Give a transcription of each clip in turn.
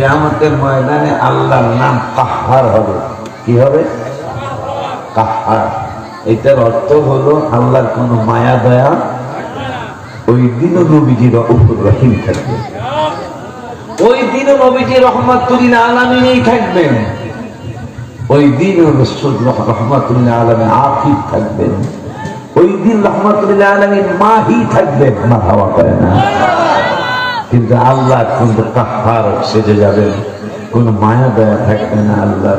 কেয়ামতের ময়দানে আল্লাহর নাম কাহার হবে? কি হবে? কাহার। এটার অর্থ হলো আল্লাহর কোনো মায়া, দয়া ওই দিনও নবীজির উপর রহিম থাকবে। ওই দিনও নবীজি রহমাতুল্লাহ আলমিনেই থাকবেন। ওই দিন রসুল আলমে আফিফ থাকবেন। ওই দিন রহমাতুল্লাহ আলমীর মাহি থাকবেন। আমার হাওয়া করে না। কিন্তু আল্লাহ কিন্তু কাহার সেজে যাবেন। কোন মায়া দয়া থাকবে না আল্লাহ।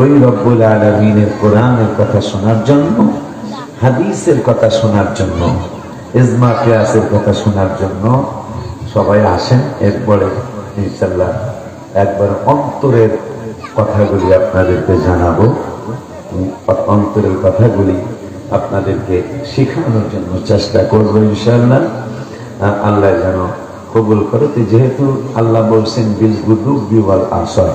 ওই রব্বুল আলমিনের কোরআনের কথা শোনার জন্য, হাদিসের কথা শোনার জন্য, ইজমা কিয়াসের কথা শোনার জন্য সবাই আসেন এরপরে ইনশাল্লাহ একবার অন্তরের কথাগুলি আপনাদেরকে জানাব। অন্তরের কথাগুলি আপনাদেরকে শেখানোর জন্য চেষ্টা করব ইনশাল্লাহ আল্লাহ যেন কবুল করে। তো যেহেতু আল্লাহ বলছেন, বিল গুদু বিওয়াল আসর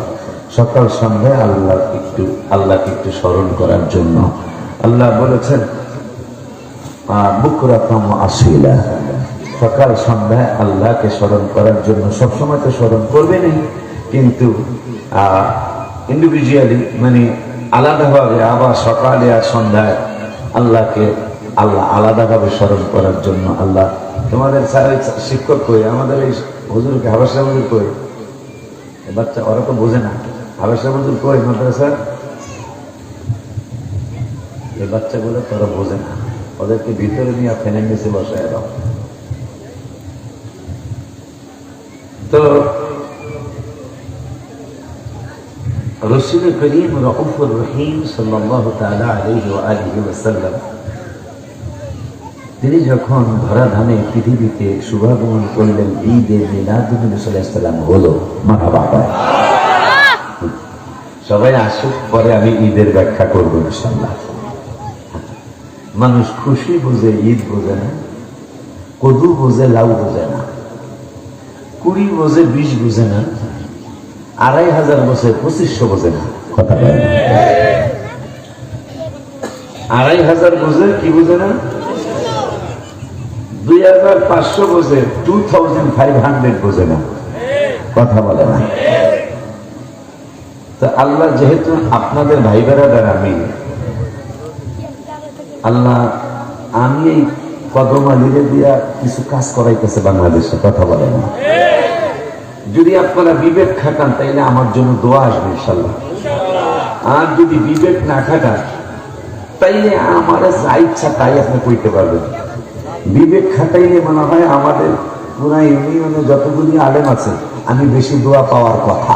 সকাল সন্ধ্যায় আল্লাহ একটু, আল্লাহকে একটু স্মরণ করার জন্য। আল্লাহ বলেছেন বুকরাতম আসিলা সকাল সন্ধ্যায় আল্লাহকে স্মরণ করার জন্য। সবসময় তো স্মরণ করবে করবেনই, কিন্তু ইন্ডিভিজুয়ালি মানে আলাদাভাবে আবার সকালে আর সন্ধ্যায় আল্লাহকে, আল্লাহ আলাদাভাবে স্মরণ করার জন্য আল্লাহ তোমাদের স্যার শিক্ষক কই? আমাদের এই হুজুরকে হাবাসা হুজুর কই? বাচ্চা, ওরা তো বোঝে না। হাবাসা হুজুর কই মাদ্রাসা এই বাচ্চাগুলো তোরা বোঝে না। ওদেরকে ভিতরে নিয়ে ফেনে নিচে বসায় দাও। তো রসুল করিম রউফুর রহিম সাল্লাল্লাহু তাআলা আলাইহি ওয়া আলিহি ওয়াসাল্লাম তিনি যখন ধরাধামে পৃথিবীতে শুভাগমন করলেন ঈদে মিলাদুল সাল্লাম হলো মারহাবা কয়। সবাই আসুক, পরে আমি ঈদের ব্যাখ্যা করব ইনশাল্লাহ মানুষ খুশি বুঝে, ঈদ বোঝে না, কদু বোঝে, লাউ বোঝে না, কুড়ি বোঝে, বিশ বোঝে না, আড়াই হাজার বছর পঁচিশশো বোঝে না। কথা আড়াই হাজার বোঝে, কি বোঝে না? দুই হাজার পাঁচশো বোঝে টু থাউজেন্ড ফাইভ হান্ড্রেড বোঝে না। কথা বলে না। তো আল্লাহ যেহেতু আপনাদের ভাই আমি, আল্লাহ আমি এই দিয়া কিছু কাজ করাইতেছে বাংলাদেশে, কথা বলে না। যদি আপনারা বিবেক খাটান, তাইলে আমার জন্য দোয়া আসবে, ইনশাল্লাহ। আর যদি বিবেক না খাটান, তাইলে আমার যা ইচ্ছা তাই আপনি কইতে পারবেন। বিবেক খাটাইলে মনে হয় আমাদের পুরা ইউনিয়নে যতগুলি আলেম আছে, আমি বেশি দোয়া পাওয়ার কথা।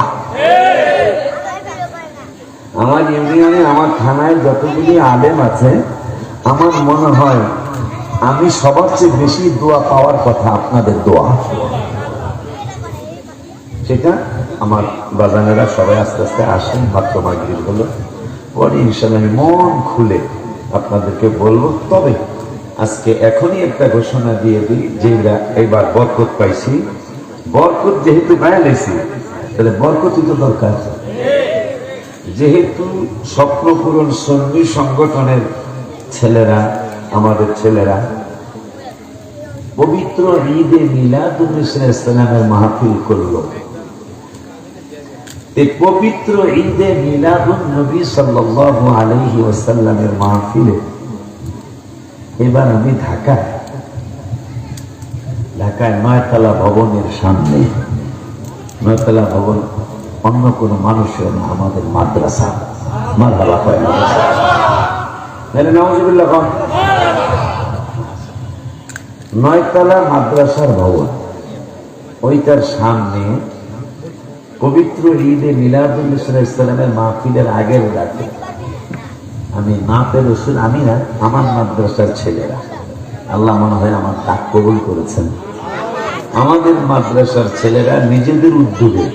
আমার ইউনিয়নে, আমার থানায় যতগুলি আলেম আছে, আমার মনে হয় আমি সবার চেয়ে বেশি দোয়া পাওয়ার কথা আপনাদের দোয়া। সেটা আমার বাজানেরা সবাই আস্তে আস্তে আসেন মাত্র মাগরিব হলো। পরে ইনশাল্লাহ আমি মন খুলে আপনাদেরকে বলব, তবে আজকে এখনই একটা ঘোষণা দিয়ে দিই, যে এবার বরকত পাইছি। বরকত যেহেতু বেড়াইছি তাহলে বরকতই তো দরকার। যেহেতু স্বপ্ন পূরণ সন্নি সংগঠনের ছেলেরা, আমাদের ছেলেরা, পবিত্র ঈদে মিলাদুল ইসলামের মাহফিল করল। পবিত্র ঈদে মিলাদুল নবী সাল্লাল্লাহু আলাইহি ওয়াসাল্লামের মাহফিলে এবার আমি ঢাকায়। ঢাকায় নয়তলা ভবনের সামনে। নয়তলা ভবন অন্য কোনো মানুষের না, আমাদের মাদ্রাসা। নওয়াজিবুল্লাহ খান নয়তলা মাদ্রাসার ভবন। ওইটার সামনে পবিত্র ঈদে মিলাদুল ইসলামের মাহফিলের আগের রাতে আমি নাতে রসুল, আমি না, আমার মাদ্রাসার ছেলেরা। আল্লাহ মনে হয় আমার ডাক কবুল করেছেন। আমাদের মাদ্রাসার ছেলেরা নিজেদের উদ্যোগে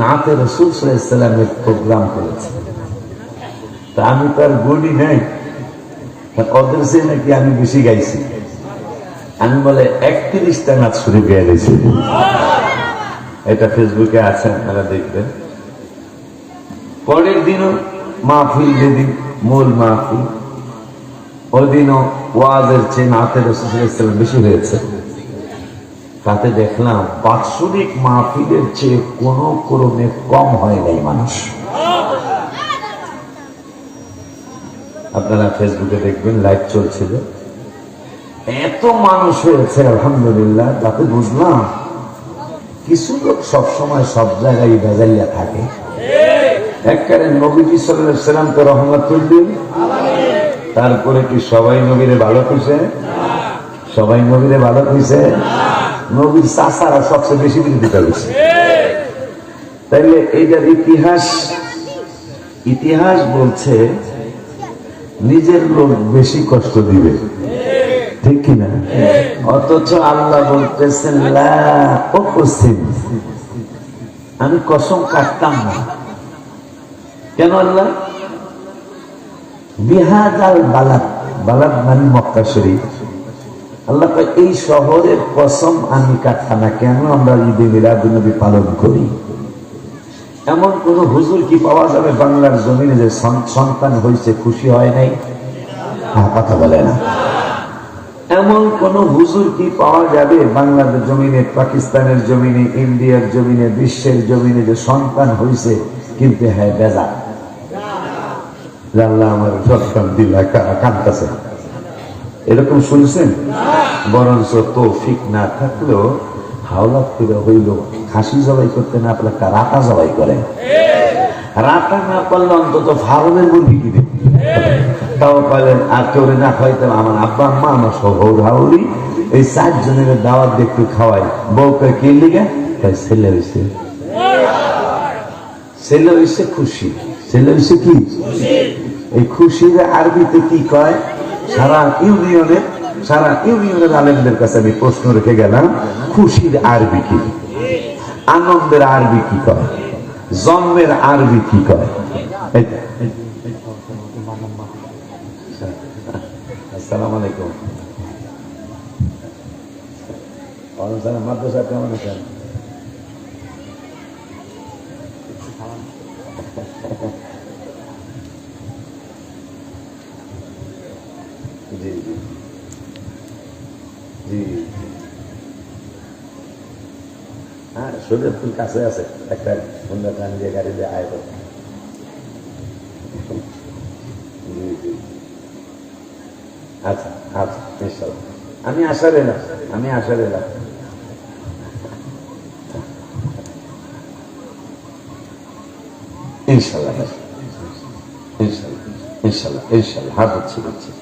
নাতে রসুল ইসলামের প্রোগ্রাম করেছে। তা আমি তার গড়ি নাই। ওদের সে নাকি আমি বেশি গাইছি। আমি বলে, একত্রিশটা নাচ শুরু গিয়ে গেছি এটা ফেসবুকে আছে, আপনারা দেখবেন। পরের দিনও মাহফিল যেদিন মূল মাহফিল। ওই দিনও ওয়াজের চেয়ে নাতে রসুল ইসলাম বেশি হয়েছে। তাতে দেখলাম বাৎসরিক মাহফিলের চেয়ে কোনো ক্রমে কম হয় নাই মানুষ। আপনারা ফেসবুকে দেখবেন, লাইভ চলছিল। এত মানুষ হয়েছে, আলহামদুলিল্লাহ তাতে বুঝলাম, কিছু লোক সবসময় সব জায়গায় ভেজাইয়া থাকে। একবারে নবীজি সাল্লাম তো রহমতুল্লিন তারপরে কি সবাই নবীরে ভালো কইছে? সবাই নবীরে ভালো কইছে? নবীর চাষারা সবচেয়ে বেশি বিরোধিতা করছে। তাইলে এইটার ইতিহাস ইতিহাস বলছে নিজের লোক বেশি কষ্ট দিবে। ঠিক কিনা অথচ আল্লাহ বলতেছেন আমি কসম কাটতাম না। কেন আল্লাহ? বিহাজাল বালাদ বালাদ মানে মক্কা শরীফ। আল্লাহ এই শহরের কসম আমি কাটতাম না কেন আমরা ঈদে মিলাদুন্নবী পালন করি? এমন কোন হুজুর কি পাওয়া যাবে বাংলার জমিনে যে সন্তান হয়েছে খুশি হয় নাই? কথা বলে না। এমন কোন হুজুর কি পাওয়া যাবে বাংলাদেশ জমিনে, পাকিস্তানের জমিনে, ইন্ডিয়ার জমিনে, বিশ্বের জমিনে যে সন্তান হয়েছে কিন্তু হ্যাঁ বেজা এরকম শুনছেন? বরঞ্চ তৌফিক না থাকলেও হাওলা করে হইল খাসি জবাই করতে না একটা রাতা জবাই করে। রাতা না অন্তত মুরগি আর কেউ না আমার আমার হাউরি এই চারজনের দাওয়াত দেখতে খাওয়াই। তাই হয়েছে হয়েছে খুশি। ছেলে হয়েছে কি? এই খুশির আরবিতে কি কয়? সারা ইউনিয়নের সারা ইউনিয়নের আলেমদের কাছে আমি প্রশ্ন রেখে গেলাম খুশির আরবি কি? আনন্দের আরবি কি কয়? জন্মের আরবি কি কয়? আসসালামু আলাইকুম। মাদ্রাসা কেমন আছেন? হ্যাঁ শরীরপুর কাছে আছে, একটা সুন্দর গান দিয়ে গাড়ি দিয়ে আয় আচ্ছা আচ্ছা আমি আশার এলাম আমি আশার এলাম ইনশাল্লাহ ইনশাল্লাহ ইনশাল্লাহ ইনশাল্লাহ হাত হচ্ছে হচ্ছে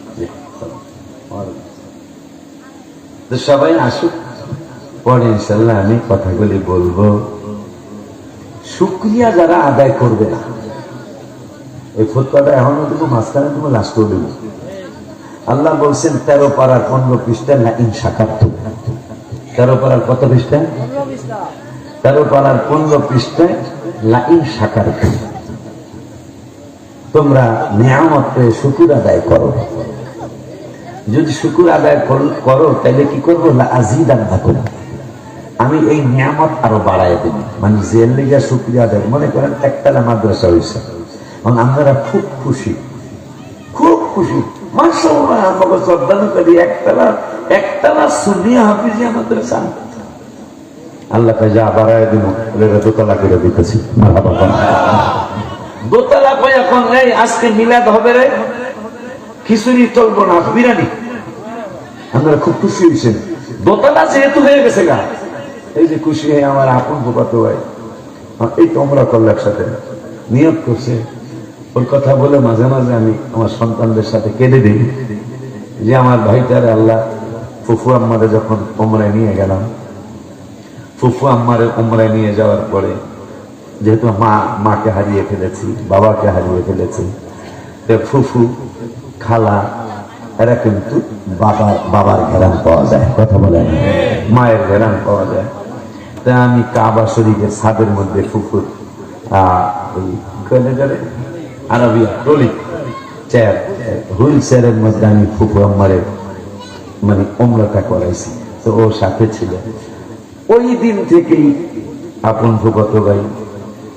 তো সবাই আসুক। পরে ইনশাল্লাহ আমি কথাগুলি বলব। শুক্রিয়া যারা আদায় করবে না। এই ফুটপাটা এখনও তুমি মাঝখানে তুমি লাস্ট করে দেবো আল্লাহ বলছেন তেরো পাড়ার পনেরো পৃষ্ঠা না ইন সাকাত্ত তেরো পাড়ার কত পৃষ্ঠা? তেরো পাড়ার পনেরো পৃষ্ঠায় লাইন সাকার তোমরা নিয়ামতে শুকুর আদায় করো। যদি শুকুর আদায় করো তাহলে কি করব? আজিদান করো আমি এই নিয়ামত আরও বাড়াই দেব। মানে জেল লিগা শুক্রিয়া আদায় মনে করেন একতলা মাদ্রাসা হয়েছে এবং আমরা খুব খুশি। খুব খুশি। দোতলা করে এখন, এই, আজকে মিলাদ হবে রে? খিচুড়ি চলবো না বিরিয়ানি। আমরা খুব খুশি হয়েছেন। দোতলা যেহেতু হয়ে গেছে গা। এই যে খুশি হয়ে আমার আপন ভোপাতো ভাই। এই তোমরা করল একসাথে নিয়োগ করছে। ওর কথা বলে মাঝে মাঝে আমি আমার সন্তানদের সাথে কেঁদে দিই যে আমার ভাইটারে আল্লাহ ফুফু আম্মারে যখন ওমরায় নিয়ে গেলাম। ফুফু আম্মারে ওমরায় নিয়ে যাওয়ার পরে যেহেতু মা মাকে হারিয়ে ফেলেছি বাবাকে হারিয়ে ফেলেছি ফুফু খালা, এরা কিন্তু বাবার বাবার ঘেরান পাওয়া যায়, কথা বলেন। মায়ের ঘেরান পাওয়া যায়। তা আমি কাবা শরীফের ছাদের মধ্যে ফুফুর ওই কয়লা করে আরবিয়া ট্রলি চেয়ার হুইল মধ্যে আমি আম্মারের মানে করাইছি। তো সাথে ছিল। ওই দিন থেকেই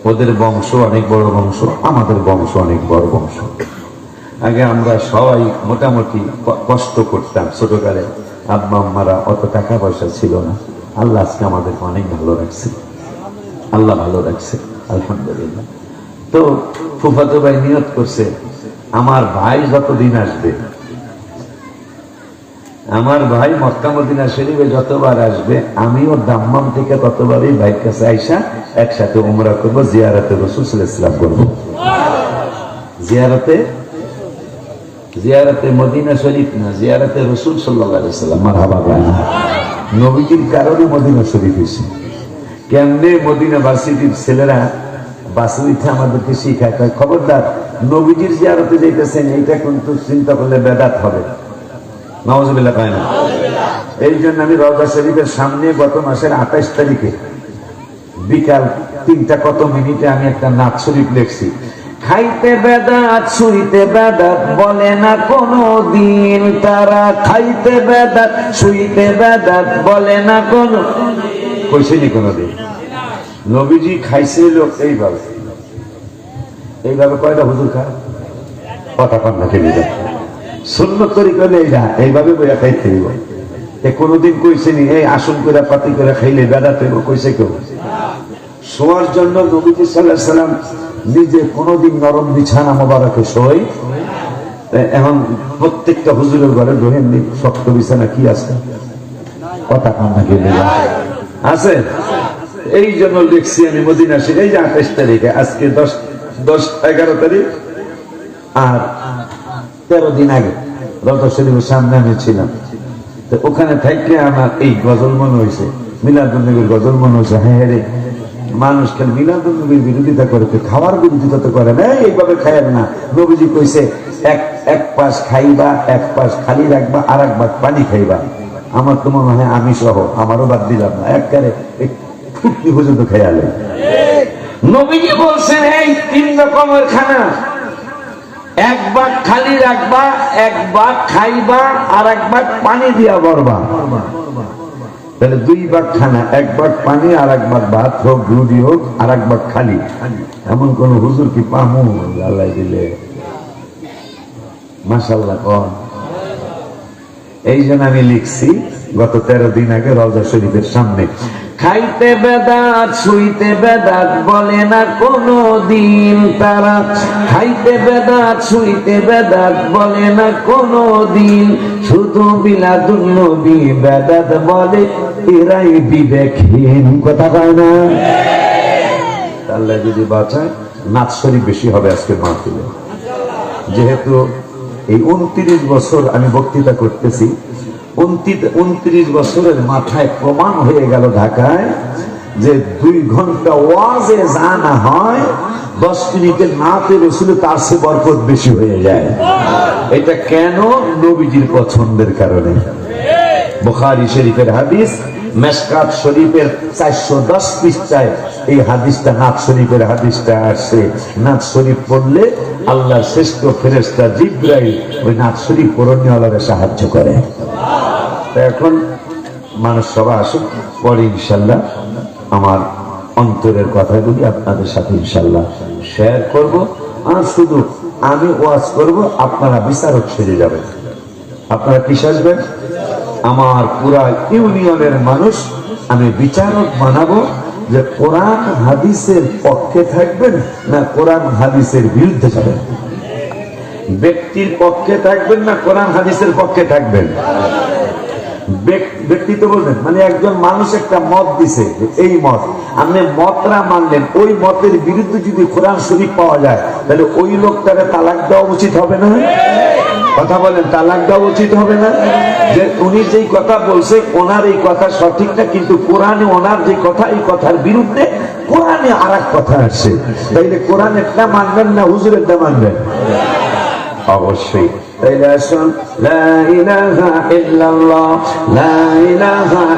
ওদের বংশ অনেক বড় বংশ, আমাদের বংশ অনেক বড় বংশ। আগে আমরা সবাই মোটামুটি কষ্ট করতাম ছোটকালে। আব্বা, আম্মারা অত টাকা পয়সা ছিল না। আল্লাহ আজকে আমাদেরকে অনেক ভালো রাখছে। আল্লাহ ভালো রাখছে, আলহামদুলিল্লাহ। তো ফুফাতো ভাই নিয়ত করছে, আমার ভাই যতদিন আসবে, আমার ভাই মক্কা মদিনা শরীফে যতবার আসবে, আমিও দাম্মাম থেকে ততবারই ভাইয়ের কাছে আইসা একসাথে উমরা করব, জিয়ারাতে রসুল ইসলাম করব। জিয়ারাতে জিয়ারাতে মদিনা শরীফ না, জিয়ারাতে রসুল সাল্লাম নবীজির কারণে মদিনা শরীফ এসে কেমনে মদিনা ভার্সিটির ছেলেরা আমাদেরকে শিখায় খবরদার, নবীজির যাইতেছেন, এইটা কিন্তু চিন্তা করলে বেদাত হবে। নওয়াজবিল্লাহ পায় না। এই জন্য আমি রওজা শরীফের সামনে গত মাসের আঠাইশ তারিখে বিকাল তিনটা কত মিনিটে আমি একটা নাচ শরীফ লেখছি। খাইতে বেদাত শুইতে বেদাত বলে না কোনো দিন তারা। খাইতে বেদাত শুইতে বেদাত বলে না কোনো কইসেনি কোনো দিন? নবীজি খাইছে লোক এইভাবে। এইভাবে কয়টা হুজুর খা কথা কন্যা খেলি শূন্য তরি করলে এইটা, এইভাবে বইয়া খাইতে হইব। এ কোনোদিন কইছেনি, এই আসন করে পাতি করে খাইলে হইব কইছে কেউ? শোয়ার জন্য নবীজি সাল্লাহ সাল্লাম নিজে কোনোদিন নরম বিছানা মোবারকে শোয়। এখন প্রত্যেকটা হুজুরের ঘরে ধরেন শক্ত বিছানা কি আছে? কথা কান্না খেলে আছে? এই জন্য লিখছি আমি মদিনা শরীফ, এই যে আঠাইশ তারিখে, আজকে দশ দশ, এগারো তারিখ। আর তেরো দিন আগে রত সামনে আমি ছিলাম। তো ওখানে থাকলে আমার এই গজল মনে হয়েছে মিলাদুলনবীর গজল মনে হয়েছে হ্যাঁ হ্যাঁ মানুষ কেন বিরোধিতা করে, তো খাওয়ার বিরোধিতা তো করে না। এইভাবে খায়েন না। নবীজি কইছে, এক এক পাশ খাইবা, এক পাশ খালি রাখবা আর এক বাদ পানি খাইবা। আমার তো মনে হয় আমি সহ, আমারও বাদ দিলাম না। একবারে ফুটকি পর্যন্ত খেয়ালে নবীজি বলছেন, এই তিন রকমের খানা। এক ভাগ খালি রাখবা, এক ভাগ খাইবা আর এক ভাগ পানি দিয়া ভরবা। তাহলে দুই ভাগ খানা, এক ভাগ পানি আর এক ভাগ ভাত হোক, রুটি হোক, আর এক ভাগ খালি। এমন কোন হুজুর কি পামু? আল্লাহ দিলে। মাসাল্লাহ কন। এই জন্য আমি লিখছি, গত তেরো দিন আগে রওজা শরীফের সামনে। খাইতে বেদাত, শুইতে বেদাত বলে না কোনো দিন তারা। খাইতে বেদাত, শুইতে বেদাত বলে না কোনো দিন শুধু বিলাদুল নবী বেদাত বলে, এরাই বিবেকহীন। কথা কয় না? আল্লাহ যদি বাঁচায়, নাচ শরীফ বেশি হবে আজকে মাহফিলে। যেহেতু এই উনত্রিশ বছর আমি বক্তৃতা করতেছি উনত্রিশ বছরের মাথায় প্রমাণ হয়ে গেল ঢাকায় যে দুই ঘণ্টা ওয়াজে জানা হয়, দশ মিনিটের নাতে রসুলে তার সে বরকত বেশি হয়ে যায়। এটা কেন নবীজির পছন্দের কারণে? বোখারি শরীফের হাদিস মেসকাত শরীফের চারশো দশ পৃষ্ঠায় এই হাদিসটা নাথ শরীফের হাদিসটা আসছে নাথ শরীফ পড়লে আল্লাহর শ্রেষ্ঠ ফেরেস্তা জিব্রাই ওই নাথ শরীফ পূরণীয়লারে সাহায্য করে। এখন মানুষ সবাই আসুক, পরে ইনশাল্লাহ আমার অন্তরের কথাগুলি আপনাদের সাথে ইনশাল্লাহ শেয়ার করব। আর শুধু আমি ওয়াজ করব, আপনারা বিচারক সেরে যাবেন। আপনারা কি সাজবেন আমার পুরা ইউনিয়নের মানুষ, আমি বিচারক বানাবো যে কোরআন হাদিসের পক্ষে থাকবেন না কোরআন হাদিসের বিরুদ্ধে যাবেন। ব্যক্তির পক্ষে থাকবেন না কোরআন হাদিসের পক্ষে থাকবেন। ব্যক্তি তো বলবেন মানে একজন মানুষ একটা মত দিছে এই মত, আপনি মতরা মানলেন, ওই মতের বিরুদ্ধে যদি কোরআন শরীফ পাওয়া যায়, তাহলে ওই লোকটাকে তালাক দেওয়া উচিত হবে না? কথা বলেন, তালাক দেওয়া উচিত হবে না? যে উনি যেই কথা বলছে, ওনার এই কথা সঠিক না, কিন্তু কোরআনে ওনার যে কথা, এই কথার বিরুদ্ধে কোরআনে আর কথা আসছে তাইলে কোরআন একটা মানবেন না হুজুরেরটা মানবেন? অবশ্যই। তাইলে আসুন, লা ইল্লাল্লাহ লা ইল্লাল্লাহ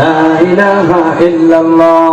লা ইল্লাল্লাহ।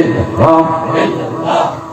ইল্লাল্লাহ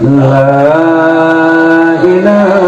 لا إله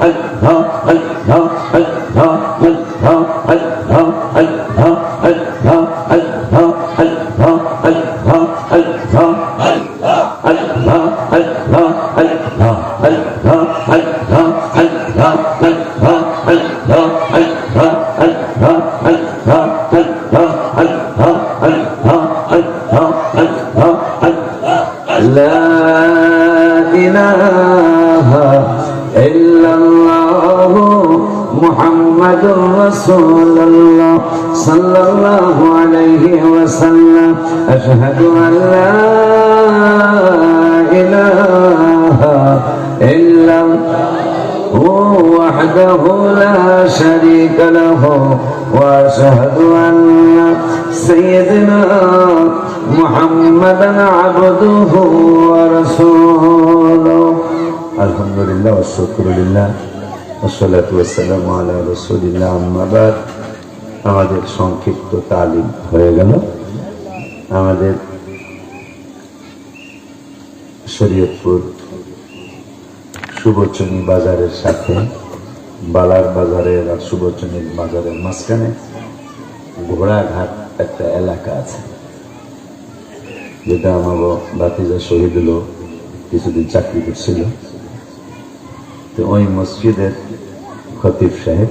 Allah, Allah. وحده لا شريك له وأشهد أن سيدنا محمدا عبده ورسوله الحمد لله والشكر لله والصلاة والسلام على رسول الله أما بعد আমাদের সংক্ষিপ্ত তালিম হয়ে গেল আমাদের শরীয়তপুর সুবচনী বাজারের সাথে বালার বাজারের আর সুবচনী বাজারের মাঝখানে ঘোড়াঘাট একটা এলাকা আছে। যেটা আমার বাতিজা শহীদ হলো কিছুদিন চাকরি করছিল। তো ওই মসজিদের খতিব সাহেব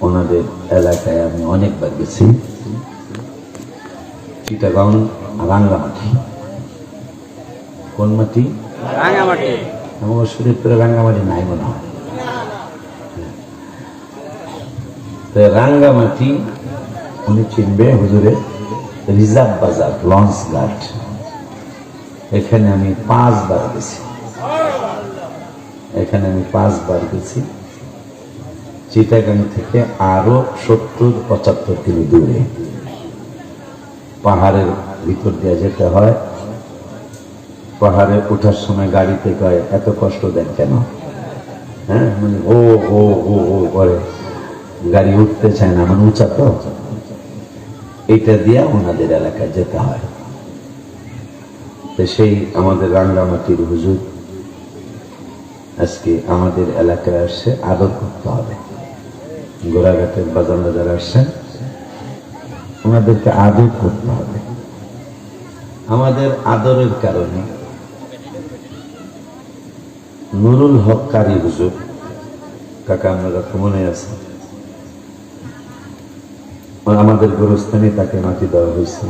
ওনাদের এলাকায় আমি অনেকবার গেছি। চিটাগাং রাঙ্গামাটি। কোন মাটি? রাঙামাটি আমার শরীরপুরে রাঙ্গামাটি নাই মনে হয়। রাঙ্গামাটি উনি চিনবে হুজুরে, রিজার্ভ বাজার, লঞ্চ ঘাট। এখানে আমি পাঁচবার গেছি। এখানে আমি পাঁচবার গেছি। চিটাগাং থেকে আরও সত্তর, পঁচাত্তর কিলো দূরে। পাহাড়ের ভিতর দিয়ে যেতে হয়। পাহাড়ে ওঠার সময় গাড়িতে কয়, এত কষ্ট দেন কেন? হ্যাঁ মানে ও ও ও ও করে। গাড়ি উঠতে চায় না মানে উঁচা তো। এটা দিয়া ওনাদের এলাকায় যেতে হয়। তো সেই আমাদের রাঙ্গামাটির হুজুর আজকে আমাদের এলাকায় আসছে আদর করতে হবে। গোড়াঘাটের বাজারে যারা আসছেন ওনাদেরকে আদর করতে হবে। আমাদের আদরের কারণে নুরুল হক কারি হুজুর, কাকা আপনারা মনে আছে আমাদের গোরস্থানে তাকে মাটি দেওয়া হয়েছে।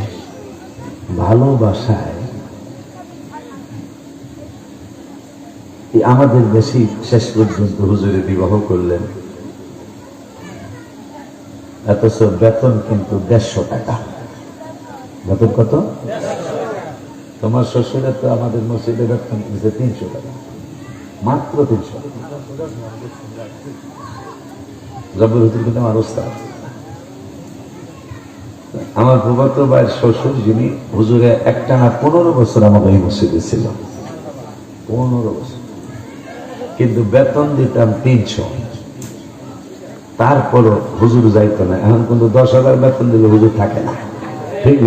ভালোবাসায় আমাদের দেশে শেষ পর্যন্ত হুজুরে বিবাহ করলেন। অথচ বেতন কিন্তু দেড়শো টাকা। বেতন কত? তোমার শ্বশুরে তো আমাদের মসজিদে বেতন দিচ্ছে তিনশো টাকা। মাত্র তিনশো। জব্বর হুজুর কিন্তু আমার ওস্তাদ। আমার ভূগত ভাইয়ের শ্বশুর, যিনি হুজুরে একটা না পনেরো বছর আমাকে এই মসজিদে ছিল। পনেরো বছর। কিন্তু বেতন দিতাম তিনশো। তারপরও হুজুর যাইতো না। এখন কিন্তু দশ হাজার বেতন দিলে হুজুর থাকে না। ঠিক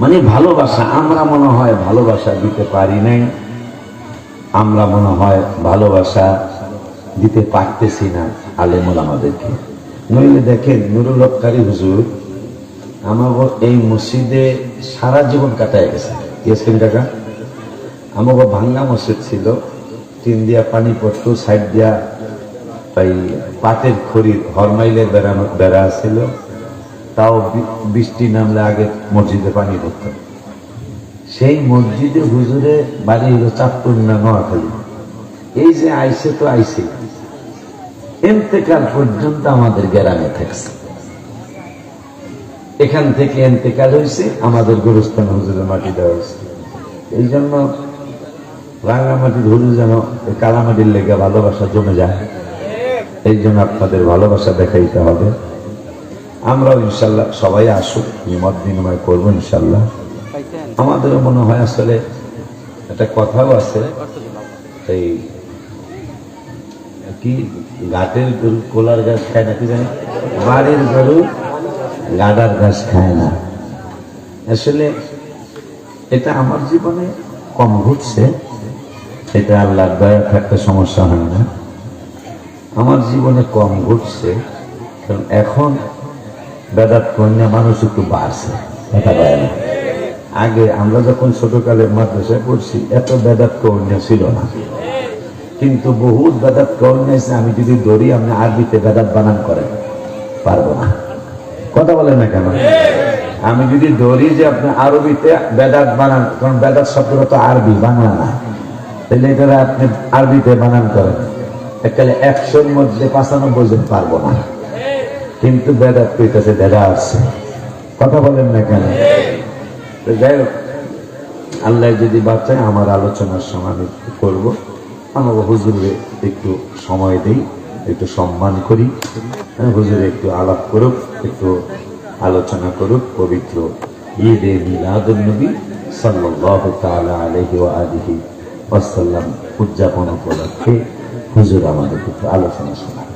মানে ভালোবাসা, আমরা মনে হয় ভালোবাসা দিতে পারি নাই। আমরা মনে হয় ভালোবাসা দিতে পারতেছি না আলেমুল আমাদেরকে। নইলে দেখেন নুরুল হক হুজুর আমাকে এই মসজিদে সারা জীবন কাটায় গেছে। গেছেন টাকা আমাকে ভাঙ্গা মসজিদ ছিল তিন দিয়া পানি পড়তো, সাইড দিয়া তাই পাটের খড়ির হরমাইলের বেড়ানো, বেড়া ছিল। তাও বৃষ্টি নামলে আগে মসজিদে পানি পড়তো। সেই মসজিদে হুজুরে বাড়ি হলো চাঁদপুর না নোয়াখালী। এই যে আইসে তো আইসে এন্তেকাল পর্যন্ত আমাদের গ্রামে থাকছে। এখান থেকে এন্তেকাল হয়েছে আমাদের গোরস্থান হুজুরের মাটি দেওয়া হয়েছে এই জন্য রাঙ্গামাটির হুজুর যেন কালামাটির লেগে ভালোবাসা জমে যায় এই জন্য আপনাদের ভালোবাসা দেখাইতে হবে। আমরাও ইনশাল্লাহ সবাই আসুক মত বিনিময় করব ইনশাল্লাহ। আমাদেরও মনে হয় আসলে একটা কথাও আছে, এই কি? ঘাটের গরু কোলার গাছ খায় না কি জানি? বাড়ির গরু গাডার গাছ খায় না। আসলে এটা আমার জীবনে কম ঘটছে। এটা আল্লাহর দয়া থাকতে সমস্যা হয় না। আমার জীবনে কম ঘটছে। কারণ এখন বেদাত কন্যা মানুষ একটু বাড়ছে। দেখা যায় না। আগে আমরা যখন ছোটকালে মাদ্রাসায় পড়ছি, এত বেদাত কন্যা ছিল না। কিন্তু বহুত বেদাত এসে আমি যদি দৌড়ি আপনি আরবিতে বেদাত বানান করেন, পারব না। কথা বলেন না কেন? আমি যদি দৌড়ি যে আপনি আরবিতে বেদাত বানান, কারণ বেদাত শব্দটা তো আরবি, বাংলা না। তাহলে এটা আপনি আরবিতে বানান করেন। একালে একশোর মধ্যে পাঁচানব্বই জন পারব না। কিন্তু বেদাত কইতেছে, বেদা আসছে কথা বলেন না কেন? যাই হোক, আল্লাহ যদি বাঁচায়, আমার আলোচনার সময় আমি করব। আমার হুজুরে একটু সময় দেই একটু সম্মান করি। হ্যাঁ, হুজুরে একটু আলাপ করুক একটু আলোচনা করুক পবিত্র ঈদে মিলাদুল নবী সাল্লাল্লাহু তাআলা আলাইহি ওয়া আলিহি ওয়াসাল্লাম উদযাপন উপলক্ষে হুজুর আমাদের একটু আলোচনা শোনা